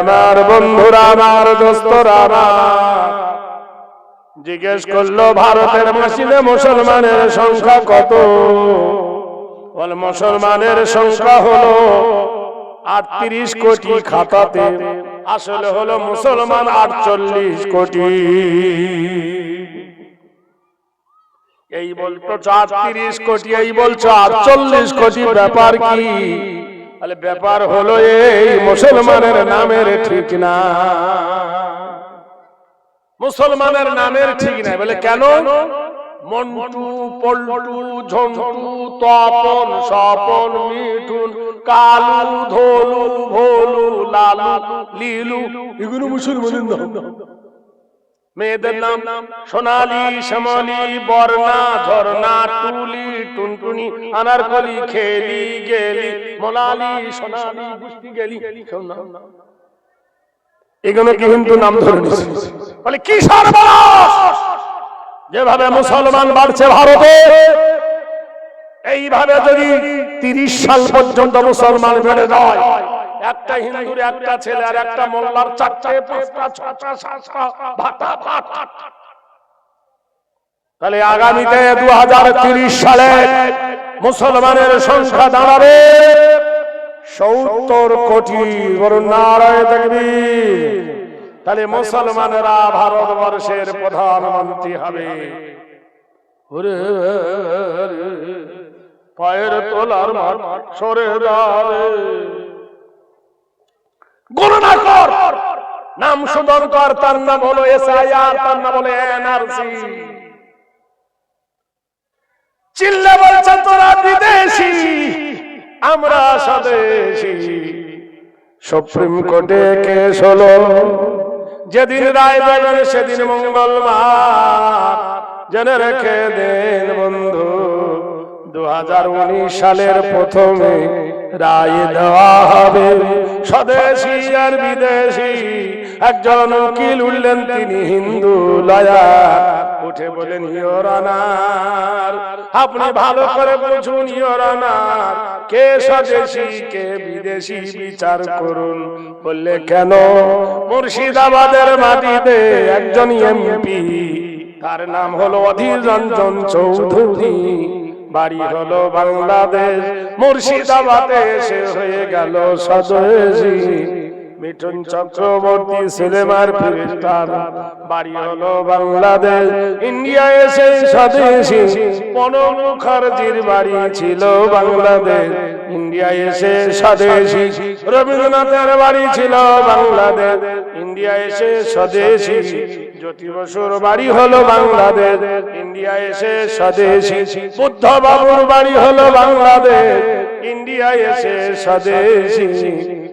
আমার বন্ধুরা, আমার দোস্তরা জিজ্ঞেস করল, ভারতের মাসিনে মুসলমানের সংখ্যা কত? বল, মুসলমানের সংখ্যা হলো আটত্রিশ কোটি খাতাতে। আসলে হলো মুসলমান আটচল্লিশ কোটি। এই বলতো, আটত্রিশ কোটি। এই বলছো, আটচল্লিশ কোটি ব্যাপার কি? তাহলে ব্যাপার হলো এই মুসলমানের নামের ঠিক না। মুসলমানের নামের ঠিক নাই বলে কেন? মন্টু, পল্টু, ঝন্টু, তপন, স্বপন, মিঠুন, কালু, ধলু, ভোলু, লালু, লিলু, এগুলো মুসলমানের নাম। মেয়েদের নাম সোনালি শ্যামলি বর্ণা ঝর্ণা টুলি টুনটুনি আনারকলি খেলি গেলি মোলালি সোনালি বৃষ্টি গেলি এগুলো কি হিন্দু নাম ধরে বলে কি সর্বনাশ! যেভাবে মুসলমান বাড়ছে ভারতে এইভাবে যদি তিরিশ সাল পর্যন্ত মুসলমান বেড়ে যায় একটা হিন্দুর, একটা ছেলে আর একটা মোল্লার চারটে, পাঁচটা, ছটা, সাতটা, ভাটা, ভাট। তাহলে আগামীতে দু সালে মুসলমানের সংখ্যা দাঁড়াবে সত্তর কোটি বলুন নারায় তাকবীর। তাহলে মুসলমানেরা ভারতবর্ষের প্রধানমন্ত্রী হবে। পায়ের তোলার সরে যাবে গণনা কর। নাম সুদন কর, তার নাম হলো এসআইআর, তার নাম হলো এনআরসি চিল্লে বলছে, তোরা বিদেশি, আমরা স্বদেশি। সুপ্রিম কোর্টে কেস হলো, যেদিন রায় দেবেন সেদিন মঙ্গলবার। জেনে রেখে দেন বন্ধু দু হাজার উনিশ সালের প্রথমে রায় দেওয়া হবে। স্বদেশি আর বিদেশি। একজন উকিল উঠলেন, তিনি হিন্দু লয়া উঠে বলেন ইয়োর অনার, আপনি ভালো করে বুঝুন ইয়োর অনার। কে স্বদেশি, কে বিদেশি, বিচার করুন। বললে, কেন? মুর্শিদাবাদের মাটিতে একজন এমপি, তার নাম হলো অধীর রঞ্জন চৌধুরী। বাড়ি হলো বাংলাদেশ। মুর্শিদাবাদে এসে হয়ে গেল স্বদেশী। মিঠুন চক্রবর্তী সিনেমার ফিরিস্টার বাড়ি হলো বাংলাদেশ। ইন্ডিয়া এসে স্বদেশী প্রণব মুখার্জির বাড়ি ছিল বাংলাদেশ। ইন্ডিয়া এসে স্বদেশী রবীন্দ্রনাথের বাড়ি ছিল বাংলাদেশ। ইন্ডিয়া এসে স্বদেশী জ্যোতি বসুর বাড়ি হলো বাংলাদেশ। ইন্ডিয়া এসে স্বদেশী বুদ্ধ বাবুর বাড়ি হলো বাংলাদেশ। ইন্ডিয়া এসে স্বদেশী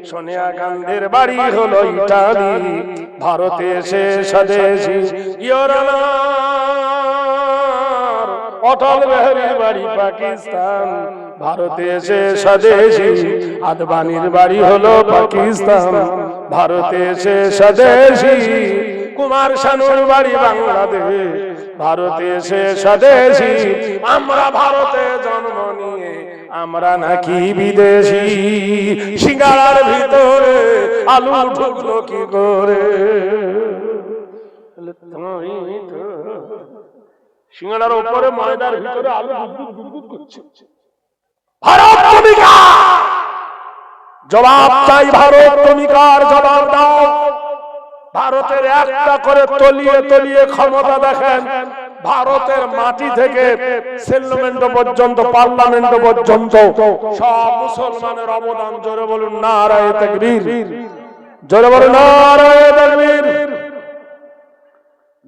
সোনিয়া গান্ধীর বাড়ি হলো ইটালি ভারতে এসে স্বদেশী অটল বিহারীর বাড়ি পাকিস্তান। ভারতে এসে স্বদেশী। আদবানির বাড়ি হলো পাকিস্তান। ভারতে এসে স্বদেশী। কুমার শানুর বাড়ি বাংলাদেশ। ভারতে এসে স্বদেশী। আমরা ভারতে জন্ম আমরা নাকি বিদেশি? সিঙ্গারার ভিতরে আলু ঢুকলো কি করে? সিঙ্গারার উপরে ময়দার ভিতরে আলু করছে। ভারত তুমি কার? জবাব চাই ভারত তুমি কার জবাব দাও। ভারতের একটা করে তলিয়ে তলিয়ে ক্ষমতা দেখেন। ভারতের মাটি থেকে সেলমেন্ট পর্যন্ত পার্লামেন্ট পর্যন্ত, সব মুসলমানের অবদান, জোরে বলুন, নারায় তাকবীর। জোরে বলুন, নারায় তাকবীর।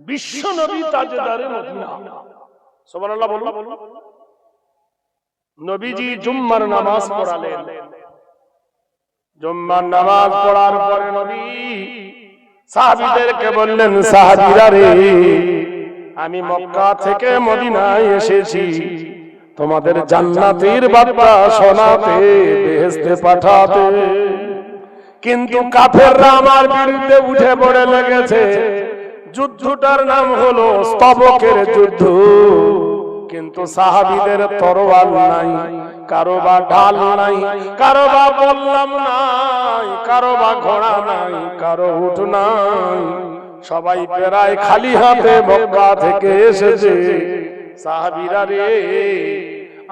বিশ্ব নবী তাজদারে মদিনা সুবহানাল্লাহ বলুন। নবীজি জুম্মার নামাজ পড়ালেন। জুম্মার নামাজ পড়ার পরে নবী সাহাবীদেরকে বললেন, সাহাবীরা রে আমি মক্কা থেকে মদিনায় এসেছি। তোমাদের জান্নাতের বার্তা শোনাতে বেহেশতে পাঠাতে। কিন্তু কাফেররা আমার বিরুদ্ধে উঠে পড়ে লেগেছে। যুদ্ধটার নাম হলো স্তবকের যুদ্ধ। কিন্তু সাহাবিদের তরোয়াল নাই। কারও বা ঢাল নাই। কারও বা বললাম নাই। কারও বা ঘোড়া নাই। কারও উঠ নাই। সবাই প্রায় খালি হাতে মক্কা থেকে এসেছে। সাহাবিরা রে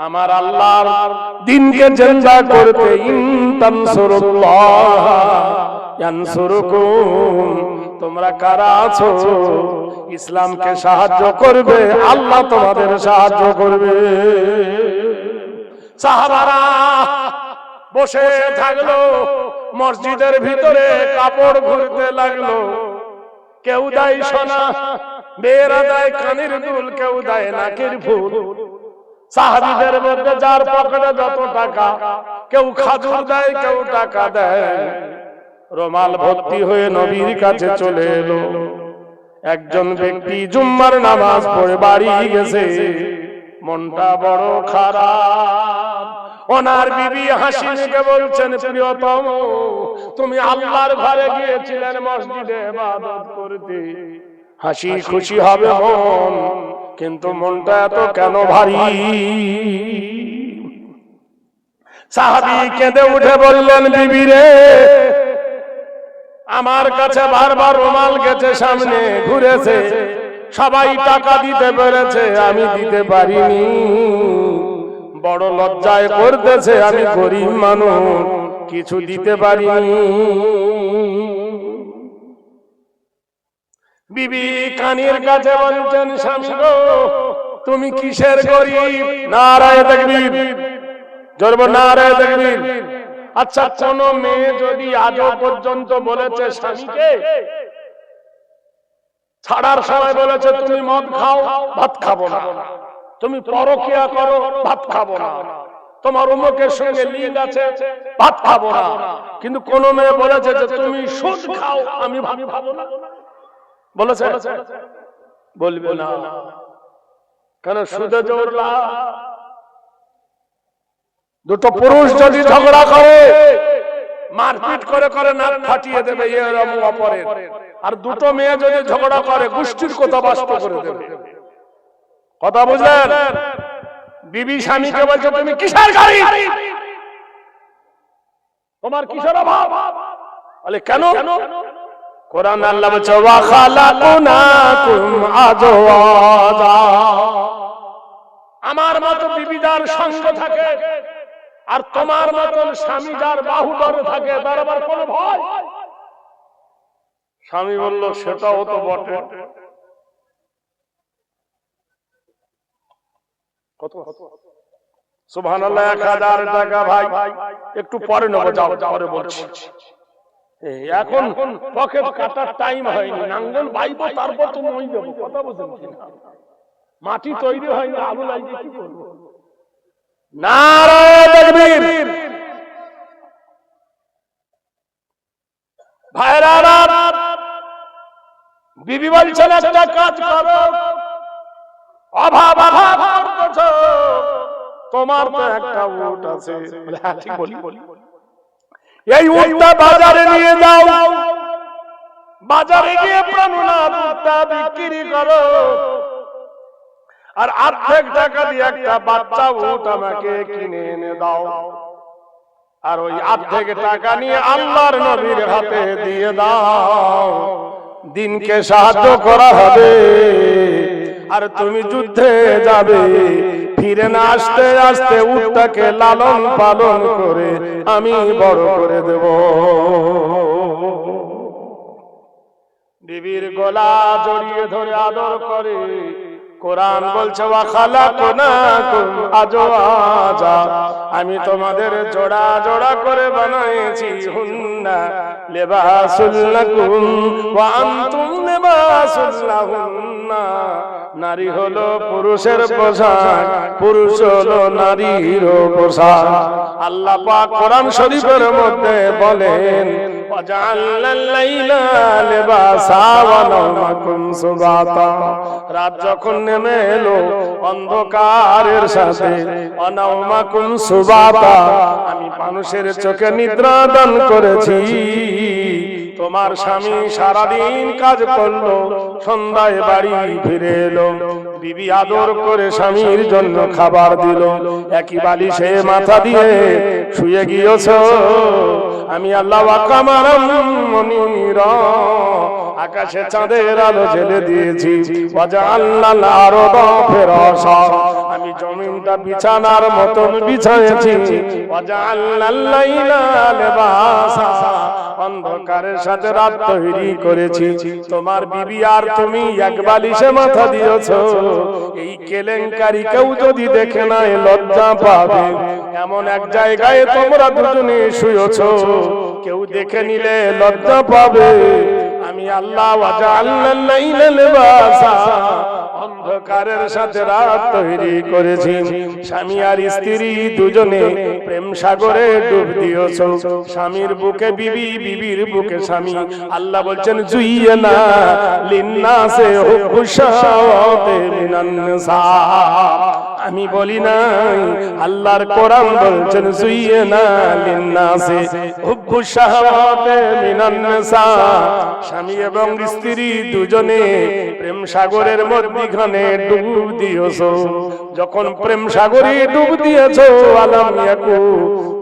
আমার আল্লাহর দিনকে জিন্দা করতে ইনতানসুরুল্লাহ ইয়ানসুরুকুম তোমরা কারা আছো? ইসলামকে সাহায্য করবে আল্লাহ তোমাদের সাহায্য করবে। সাহাবারা বসে থাকল মসজিদের ভিতরে কাপড় ঘুরতে লাগল। কেউ দেয় সোনা, মেয়েরা দেয় কানের দুল, কেউ দেয় নাকের ফুল। সাহাবিদের মধ্যে যার পকেটে যত টাকা, কেউ খাজুর দেয়, কেউ টাকা দেয়। রোমাল ভর্তি হয়ে নবীর কাছে চলে এলো। একজন ব্যক্তি জুম্মার নামাজ পড়ে বাড়ি গেছে। মনটা বড় খারাপ। ওনার বিবি হাসি মুখে বলছেন প্রিয়তম তুমি আল্লাহর ঘরে গিয়েছিলেন মসজিদে ইবাদত করতে। হাসি খুশি হবে মন, কিন্তু মনটা এত কেন ভারী? সাহাবি কেঁদে উঠে বললেন, বিবি রে, আমার কাছে বারবার রুমাল গেছে সামনে, ঘুরেছে। সবাই টাকা দিতে পেরেছে, আমি দিতে পারিনি। বড় লজ্জায় করতেছে আমি গরিব মানুষ, কিছু দিতে পারিনি। বিবি কানির কাছে বলছেন, স্বামী গো, তুমি কিসের গরিব? নারায় দেখবি জরব, নারায় দেখবি আচ্ছা কোন মেয়ে যদি আজও পর্যন্ত বলেছে স্বামীকে, ছাড়ার সময় বলেছে, তুমি মদ খাও, ভাত খাব না। তুমি পরকিয়া করো, ভাত খাব না। তোমার উমকের সঙ্গে লিঙ্ক আছে, ভাত খাব না। কিন্তু কোন মেয়ে বলেছে যে তুমি সুদ খাও, আমি ভাবি ভাবো না। বলেছে? বলবে না। কেন সুদে জোরলা দুটো পুরুষ যদি ঝগড়া করে, মারপিট করে করে না ফাটিয়ে দেবে, এরম অপরের। আর দুটো মেয়ে যদি ঝগড়া করে, গোষ্ঠীর কথা বাস্ত করে দেবে। কথা বুঝলেন? বিবি স্বামীকে বলছে তুমি কিসের গাড়ি? তোমার কিসের অভাব? বলে কেন? কোরআন আল্লাহ বলছে ওয়া খালাকুনাকুম আজওয়াজা। আমার মতো বিবিদার সঙ্গ থাকে আর তোমার মতন স্বামী যার বাহু থাকে তার আবার কোনো ভয়? স্বামী বলল সেটাও তো বটে। কত? সুবহান আল্লাহ এক হাজার টাকা ভাই। একটু পরে নেব যাও পরে বলছি। এখন পকেট কাটার টাইম হয়নি। নাঙ্গল বাইবো তারপর তো মই দেবো কথা বুঝেন কিনা মাটি তৈরি হয়নি আলু লাগিয়ে কি করব ভাইরা বিবি বলছেন একটা কাজ করো। তোমার তো একটা উট আছে। হ্যাঁ, এই উটটা বাজারে নিয়ে যাও। বাজারে গিয়ে বিক্রি করো। আর অর্ধেক টাকা দিয়ে একটা বাচ্চা উট আমাকে কিনে এনে দাও। আর ওই অর্ধেক টাকা নিয়ে আল্লাহর নবীর হাতে দিয়ে দাও। দিনকে সাহায্য করা হবে। আর তুমি যুদ্ধে যাবে। ফিরে না আসতে আসতে উটটাকে লালন পালন করে আমি বড় করে দেব। বিবির গলা জড়িয়ে ধরে আদর করে। কোরআন বলছে আমি তোমাদের জোড়া জোড়া করে বানাইছি। হুন্না লিবাসুল লাকুম ওয়া আনতুম নারী হলো পুরুষের পোশাক পুরুষ হলো নারীর পোশাক। আল্লাহ পাক কোরআন শরীফের মধ্যে বলেন রাত যখন নেমে এলো অন্ধকারের সাথে অনামাকুম সুবাতা। আমি মানুষের চোখে নিদ্রা দান করেছি। তোমার স্বামী সারাদিন কাজ করল, সন্ধ্যায় বাড়ি ফিরে এলো। বিবি আদর করে স্বামীর জন্য খাবার দিল। একই বালিশে মাথা দিয়ে শুয়ে গিয়েছ। আমি আল্লাহ আকাশে চাঁদের আলো জেলে দিয়েছি। আমি জমিনটা বিছানার মতন লেবাসা। অন্ধকারের সাথে রাত তৈরি করেছি। তোমার বিবি আর তুমি এক বালিশে মাথা দিয়েছ। এই কেলেঙ্কারি কেউ যদি দেখে নাই লজ্জা পাবে। এমন এক জায়গায় তোমরা দুজনে শুয়েছ। কেউ দেখে নিলে লজ্জা পাবে। আমি আল্লাহ অন্ধকারের সাথে রাত তৈরি করেছি। স্বামী আর স্ত্রী দুজনে প্রেম সাগরে ডুব দিয়েছ। স্বামীর বুকে বিবি, বিবির বুকে স্বামী। আল্লাহ বলছেন, জুইয়ে না লিন্না সে হুশাওয়াতে মিনান নিসা। আমি বলি নাই আল্লাহর কোরআন বলছেন জুইয়ে না লিন্না সে হুব্বু শাহাবাতে মিনান নিসা স্বামী এবং স্ত্রী দুজনে প্রেম সাগরের মধ্যখানে ডুব দিয়েছ। যখন প্রেম সাগরে ডুব দিয়েছ আলাম ইয়াকু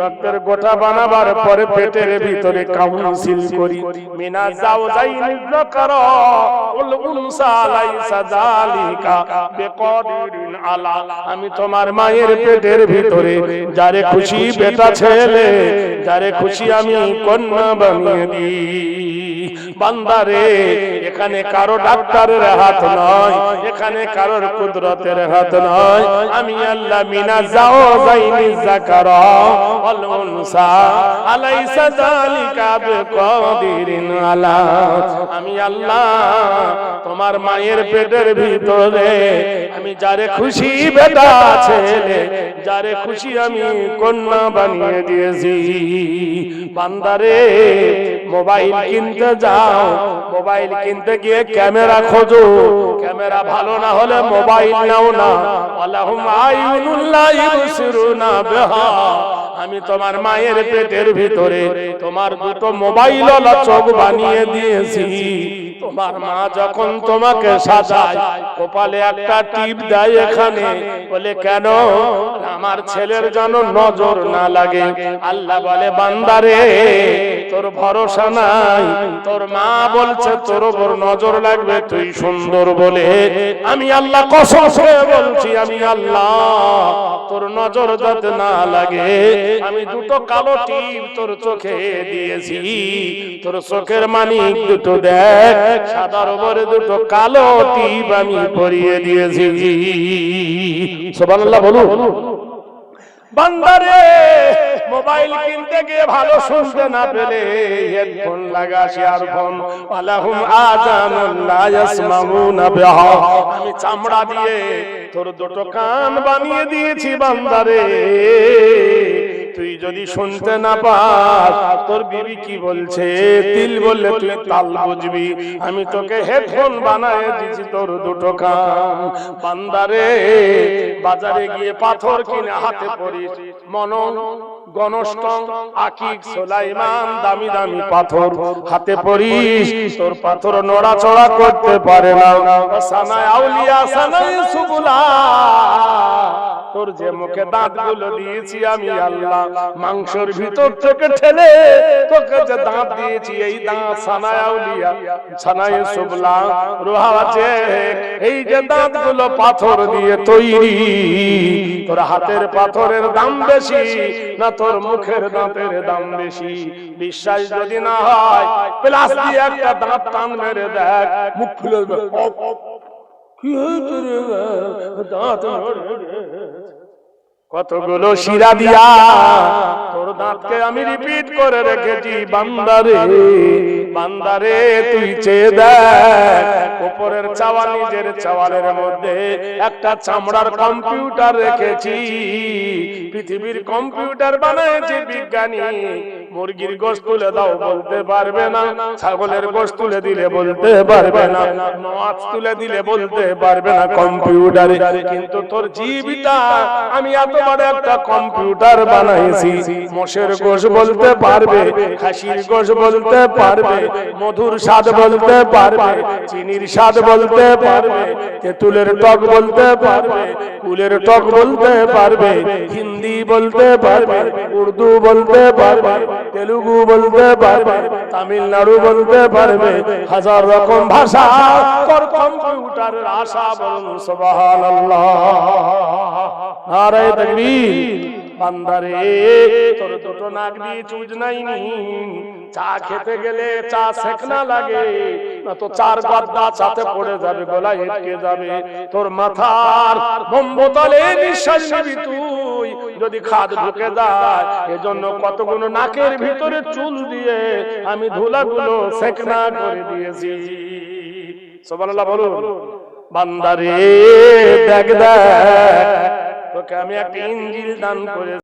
রক্তের গোটা বানাবার পরে পেটের ভিতরে কাউন্সিল করি। মিনা যাও যাই নির্ণকর উল উনসা লাইসা জালিকা বেকদিরিন আলা আমি তোমার মায়ের পেটের ভিতরে যারে খুশি বেটা ছেলে, যারে খুশি আমি কন্যা বানিয়ে দিই। বান্দারে এখানে কারও ডাক্তারের হাত নয়, এখানে কারোর কুদরতের হাত নয়। আমি আল্লাহ মিনা যাও, যাইনি ওয়াল উনসা আলাইসা যালিকা বিকাদিরিন আলা। আমি আল্লাহ তোমার মায়ের পেটের ভিতরে, আমি যারে খুশি বেটা ছেলে, যারে খুশি আমি কন্যা বানিয়ে দিয়েছি। বান্দারে, মোবাইল কিনতে যাও, মোবাইল কিনতে গিয়ে ক্যামেরা খোঁজো। ক্যামেরা ভালো না হলে মোবাইল নাও না। আমি তোমার মায়ের পেটের ভিতরে তোমার দুটো মোবাইল চোখ বানিয়ে দিয়েছি। তোমার মা যখন তোমাকে সাজায় কপালে একটা টিপ দেয় এখানে। বলে কেন? আমার ছেলের যেন নজর না লাগে। আল্লাহ বলে বান্দারে তোর ভরসা নাই। তোর মা বলছে তোর ওপর নজর লাগবে তুই সুন্দর বলে। আমি আল্লাহ কসম বলছি আমি আল্লাহ তোর নজর যাতে না লাগে। আমি দুটো কালো টিপ তোর চোখে দিয়েছি। তোর চোখের মানিক দুটো দেখ সাদার উপরে দুটো কালো টিপ আমি পরিয়ে দিয়েছি। সুবহানাল্লাহ, বলুন। বান্দারে, মোবাইল কিনতে গিয়ে ভালো শুনতে না পেলে হেডফোন ফোন। আলাহুম লা ইয়াসমাউনা বিহা। আমি চামড়া দিয়ে তোর দুটো কান বানিয়ে দিয়েছি বান্দারে। যদি শুনতে না পাস, তোর বিবি কি বলছে? তিল বললে তুই তাল বুঝবি। আমি তোকে হেডফোন বানায় দিয়েছি তোর দুটো কান। বান্দারে বাজারে গিয়ে পাথর কিনে হাতে পড়িস মন গণষ্ট, আকিক, সোলাইমান, দামি দামি পাথর হাতে পড়িস তোর পাথর নড়াচড়া করতে পারে না। সানায় আউলিয়া, সানায় সুবুলা। তোর যে মুখে দাঁতগুলো দিয়েছি আমি আল্লাহ। মাংসর ভিতর থেকে ঠেলে তোকে যে দাঁত দিয়েছি এই দাঁত সানায় আউলিয়া। সানায় সুবলা রোহা আছে এই যে দাঁতগুলো পাথর দিয়ে তৈরি। তোর। হাতের পাথরের দাম বেশি না তোর মুখের দাঁতের দাম বেশি। বিশ্বাস যদি না হয় প্লাস দিয়ে একটা দাঁত টান মেরে দেখ। মুখ খুলে কতগুলো শিরা দিয়া তোর দাঁতকে আমি রিপিট করে রেখেছি, বান্দারে বান্দারে, তুই চেয়ে দেখ, উপরের চাওয়া নিজের চাওয়ালের মধ্যে একটা চামড়ার কম্পিউটার রেখেছি, পৃথিবীর কম্পিউটার বানায়েছে বিজ্ঞানী মুরগির গোশ তুলে দাও বলতে পারবে না। ছাগলের গোশ তুলে দিলে বলতে পারবে না। মাছ তুলে দিলে বলতে পারবে না কম্পিউটারে। কিন্তু তোর জীবিতা আমি এত বড় একটা কম্পিউটার বানাইছি। মোষের গোশ বলতে পারবে খাসির গোশ বলতে পারবে মধুর স্বাদ বলতে পারবে চিনির স্বাদ বলতে পারবে তেঁতুলের টক বলতে পারবে কুলের টক বলতে পারবে হিন্দি বলতে পারবে উর্দু বলতে পারবে। তেলুগু বলতে পারবে, তামিলনাড়ু বলতে পারবে, হাজার রকম ভাষা কম্পিউটারের আশা বলুন বান্দারে, তোর দুটো চুজ নাই চা খেতে গেলে চা সেকনা লাগে, না তো চার গদ্দা চাতে পড়ে যাবে, গলায় যাবে। তোর মাথার বোতলে নিঃশ্বাস নিবি তুই। যদি খাদ ঢুকে যায় এজন্য কতগুলো নাকের ভিতরে চুল দিয়ে আমি ধুলাগুলো সেকনা করে দিয়েছি। সুবহানাল্লাহ বলুন। বান্দারে দেখ দেখ। তোকে আমি একটা ইঞ্জিল দান করে